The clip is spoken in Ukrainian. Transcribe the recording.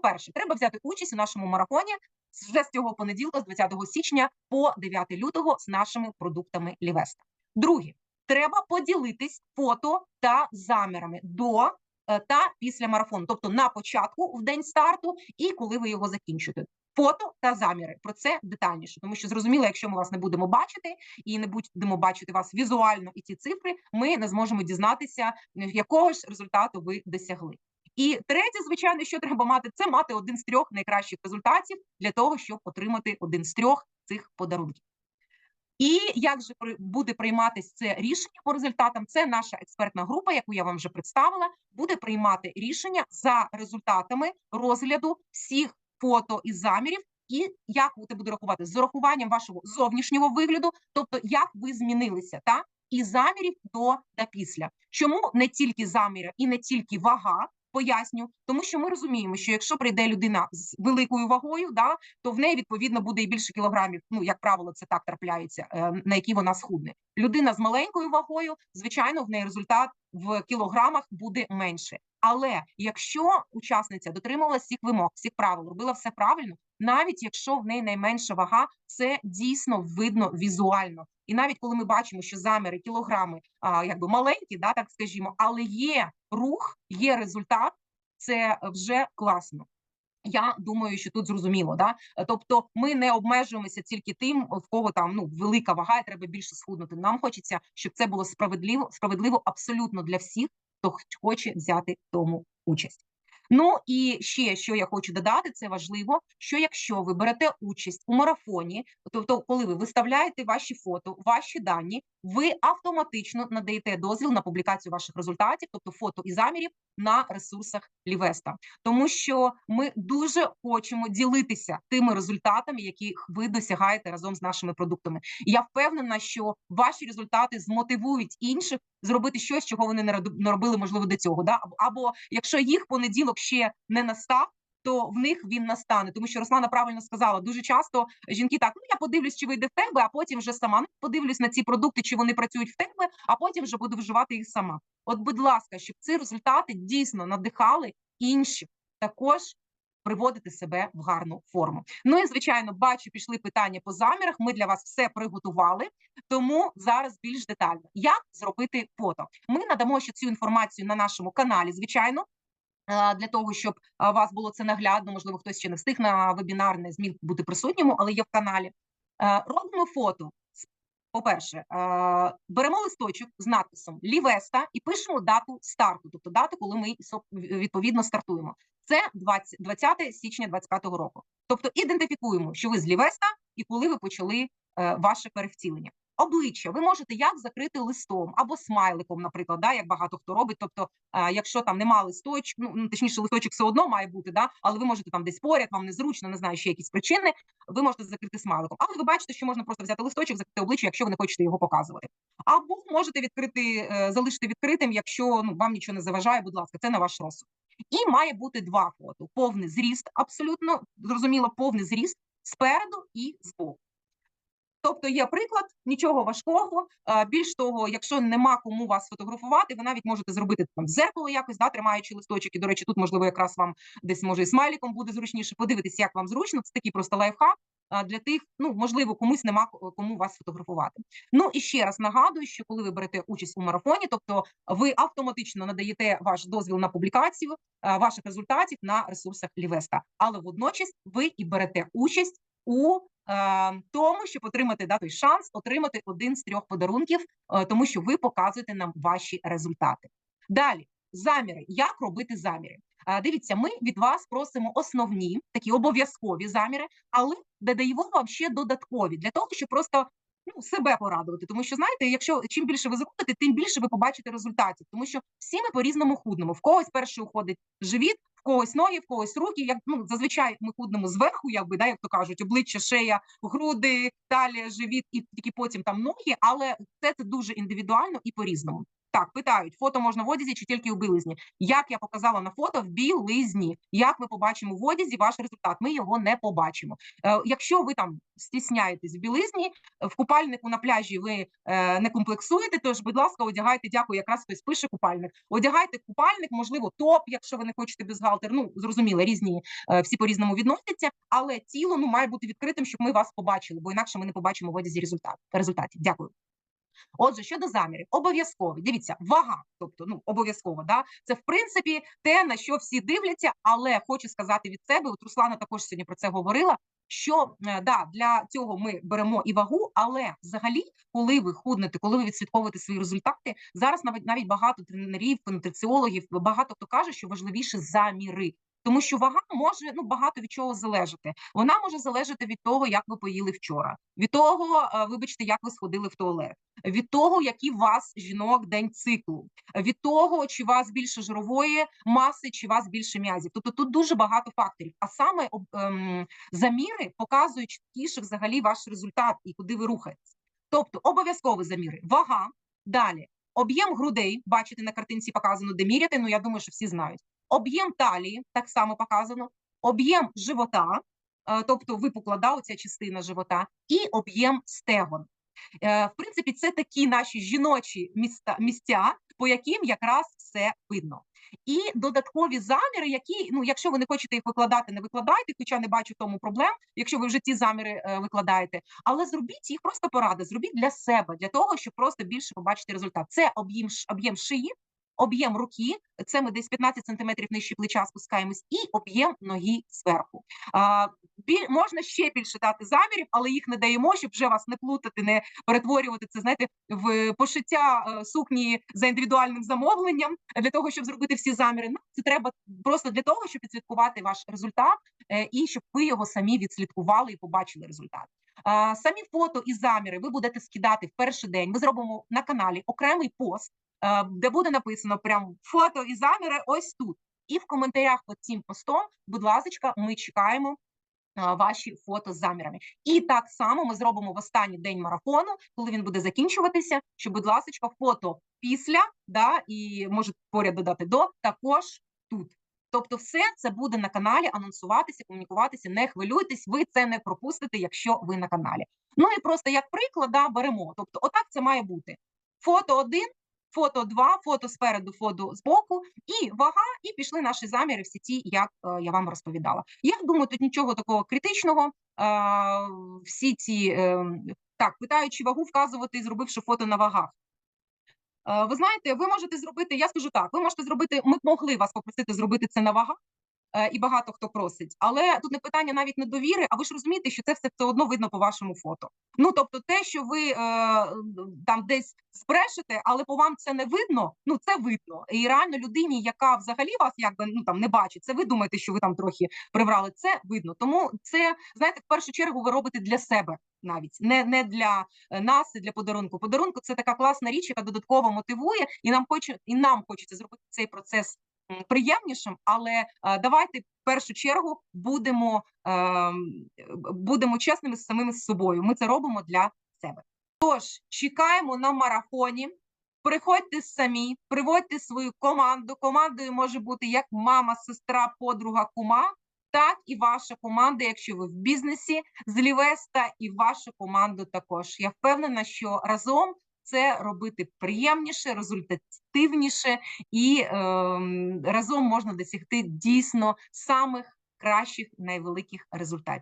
по перше, треба взяти участь у нашому марафоні вже з цього понеділка, з 20 січня по 9 лютого, з нашими продуктами Лівеста. Друге, треба поділитись фото та замірами до е, та після марафону, тобто на початку в день старту, і коли ви його закінчите. Фото та заміри про це детальніше, тому що зрозуміло, якщо ми вас не будемо бачити і не будемо бачити вас візуально і ці цифри, ми не зможемо дізнатися, якого ж результату ви досягли. І третє, звичайно, що треба мати, це мати один з трьох найкращих результатів для того, щоб отримати один з трьох цих подарунків. І як же буде прийматися це рішення по результатам? Це наша експертна група, яку я вам вже представила, буде приймати рішення за результатами розгляду всіх фото і замірів. І як це буде рахувати з урахуванням вашого зовнішнього вигляду, тобто як ви змінилися, та і замірів до та після. Чому не тільки заміри і не тільки вага? Поясню, тому що ми розуміємо, що якщо прийде людина з великою вагою, да то в неї відповідно буде і більше кілограмів. Ну як правило, це так трапляється, е, на які вона схудне. Людина з маленькою вагою, звичайно, в неї результат в кілограмах буде менше. Але якщо учасниця дотримувалася всіх вимог, всіх правил, робила все правильно, навіть якщо в неї найменша вага, це дійсно видно візуально. І навіть коли ми бачимо, що заміри кілограми а, якби маленькі, да, так скажімо, але є рух, є результат, це вже класно. Я думаю, що тут зрозуміло, да тобто ми не обмежуємося тільки тим, в кого там ну велика вага, і треба більше схуднути. Нам хочеться, щоб це було справедливо, справедливо абсолютно для всіх, хто хоче взяти тому участь. Ну і ще що я хочу додати, це важливо, що якщо ви берете участь у марафоні, тобто, коли ви виставляєте ваші фото, ваші дані, ви автоматично надаєте дозвіл на публікацію ваших результатів, тобто фото і замірів на ресурсах Лівеста, тому що ми дуже хочемо ділитися тими результатами, які ви досягаєте разом з нашими продуктами. І я впевнена, що ваші результати змотивують інших зробити щось, чого вони не робили, можливо, до цього. Да? Або якщо їх понеділок ще не настав. То в них він настане, тому що Руслана правильно сказала. Дуже часто жінки так: ну я подивлюсь, чи вийде в тебе, а потім вже сама ну, подивлюсь на ці продукти, чи вони працюють в тебе, а потім вже буду вживати їх сама. От, будь ласка, щоб ці результати дійсно надихали інших також приводити себе в гарну форму. Ну і звичайно, бачу, пішли питання по замірах. Ми для вас все приготували, тому зараз більш детально. Як зробити фото? Ми надамо ще цю інформацію на нашому каналі, звичайно. Е, Для того щоб е, вас було це наглядно, можливо, хтось ще не встиг на вебінар, не зміг бути присутнім, але є в каналі. Е, Робимо фото. По-перше, беремо листочок з надписом Лівеста і пишемо дату старту, тобто дату, коли ми відповідно стартуємо. Це 20, 20 січня 2025 року. Тобто ідентифікуємо, що ви з Лівеста і коли ви почали ваше перевтілення. Обличчя ви можете як закрити листом або смайликом, наприклад, да, як багато хто робить. Тобто, е, якщо там нема листочку, ну ну, точніше, листочок все одно має бути, да, але ви можете там десь поряд, вам незручно, не знаю, ще якісь причини. Ви можете закрити смайликом. Але ви бачите, що можна просто взяти листочок, закрити обличчя, якщо ви не хочете його показувати. Або можете відкрити, е, залишити відкритим, якщо ну вам нічого не заважає, будь ласка, це на ваш розсуд. І має бути два фото: повний зріст, абсолютно зрозуміло, повний зріст спереду і збоку. Тобто є приклад, нічого важкого. Більш того, якщо нема кому вас фотографувати, ви навіть можете зробити там зеркало якось, да, тримаючи листочок. І, до речі, тут можливо якраз вам десь може і смайліком буде зручніше подивитися, як вам зручно. Це такий просто лайфхак для тих, ну можливо, комусь нема ко- кому вас фотографувати. Ну і ще раз нагадую, що коли ви берете участь у марафоні, тобто ви автоматично надаєте ваш дозвіл на публікацію ваших результатів на ресурсах Лівеста, але водночас ви і берете участь у е, тому, щоб отримати да, той шанс отримати один з трьох подарунків, е, тому що ви показуєте нам ваші результати. Далі заміри. Як робити заміри? Е, Дивіться, ми від вас просимо основні такі обов'язкові заміри, але додаємо вам ще додаткові для того, щоб просто ну, себе порадувати. Тому що знаєте, якщо чим більше ви заходите, тим більше ви побачите результатів. Тому що всі ми по-різному худнемо. В когось перший уходить живіт, в когось ноги, в когось руки. Як ну зазвичай ми худнемо зверху, якби да, як то кажуть, обличчя, шея, груди, талія, живіт, і тільки потім там ноги. Але це, це дуже індивідуально і по-різному. Так, питають, фото можна в одязі чи тільки у білизні. Як я показала на фото в білизні, як ми побачимо в одязі ваш результат? Ми його не побачимо. Е, якщо ви там стісняєтесь в білизні, в купальнику на пляжі ви е, не комплексуєте, тож, будь ласка, одягайте, дякую, якраз хтось пише купальник. Одягайте купальник, можливо, топ, якщо ви не хочете бюстгальтер. Ну, зрозуміло, різні е, всі по-різному відносяться, але тіло ну має бути відкритим, щоб ми вас побачили, бо інакше ми не побачимо в одязі результат результатів. Дякую. Отже, щодо замірів, обов'язково дивіться, вага, тобто ну обов'язково, да це в принципі те на що всі дивляться, але хочу сказати від себе. От Руслана також сьогодні про це говорила. Що е, да для цього ми беремо і вагу, але взагалі, коли ви худнете, коли ви відслідковуєте свої результати, зараз навіть навіть багато тренерів, нутриціологів, багато хто каже, що важливіше заміри. Тому що вага може ну багато від чого залежати. Вона може залежати від того, як ви поїли вчора, від того, е, вибачте, як ви сходили в туалет, від того, який у вас жінок день циклу, від того, чи у вас більше жирової маси, чи у вас більше м'язів. Тобто тут дуже багато факторів. А саме ем, заміри показують чіткіше взагалі ваш результат і куди ви рухаєтесь. Тобто обов'язкові заміри, вага далі. Об'єм грудей, бачите, на картинці показано, де міряти. Ну я думаю, що всі знають об'єм талії так само показано, об'єм живота, е, тобто випукла да, оця частина живота, і об'єм стегон. Е, в принципі, це такі наші жіночі міста місця, по яким якраз все видно. І додаткові заміри, які ну, якщо ви не хочете їх викладати, не викладайте, хоча не бачу тому проблем, якщо ви вже ці заміри е, викладаєте. Але зробіть їх просто поради, зробіть для себе, для того, щоб просто більше побачити результат. Це об'єм об'єм шиї, об'єм руки, це ми десь 15 сантиметрів нижче плеча спускаємось, і об'єм ноги зверху. Біль, можна ще більше дати замірів, але їх не даємо, щоб вже вас не плутати, не перетворювати це, знаєте, в пошиття е, сукні за індивідуальним замовленням для того, щоб зробити всі заміри. Ну, це треба просто для того, щоб відслідкувати ваш результат е, і щоб ви його самі відслідкували і побачили результат. Самі фото і заміри ви будете скидати в перший день. Ми зробимо на каналі окремий пост, де буде написано прям фото і заміри ось тут. І в коментарях під цим постом, будь ласка, ми чекаємо. Е, ваші фото з замірами, і так само ми зробимо в останній день марафону, коли він буде закінчуватися. Що, будь ласка, фото після да і може поряд додати до також тут. Тобто, все це буде на каналі анонсуватися, комунікуватися. Не хвилюйтесь, ви це не пропустите, якщо ви на каналі. Ну і просто як приклад да, беремо. Тобто, отак це має бути. Фото один, фото 2, фото спереду, фото збоку, і вага, і пішли наші заміри, всі ті, як е, я вам розповідала. Я думаю, тут нічого такого критичного. Е, всі ці е, так питаючи вагу, вказувати, зробивши фото на вагах. Ви знаєте, ви можете зробити, я скажу так, ви можете зробити, ми могли вас попросити зробити це на вагах, і багато хто просить. Але тут не питання навіть не довіри, а ви ж розумієте, що це все все одно видно по вашому фото. Ну тобто, те, що ви е, там десь збрешете, але по вам це не видно. Ну це видно. І реально людині, яка взагалі вас якби ну там не бачить, це ви думаєте, що ви там трохи приврали. Це видно. Тому це знаєте, в першу чергу ви робите для себе. Навіть не не для е, нас, і для подарунку. Подарунку це така класна річ, яка додатково мотивує, і нам хоче, і нам хочеться зробити цей процес приємнішим, але е, давайте в першу чергу будемо ем, будемо чесними з самими з собою. Ми це робимо для себе. Тож чекаємо на марафоні. Приходьте самі, приводьте свою команду. Командою може бути як мама, сестра, подруга, кума, так і ваша команда, якщо ви в бізнесі з Лівеста, і вашу команду також. Я впевнена, що разом це робити приємніше, результативніше, і е, разом можна досягти дійсно самих кращих найвеликих результатів.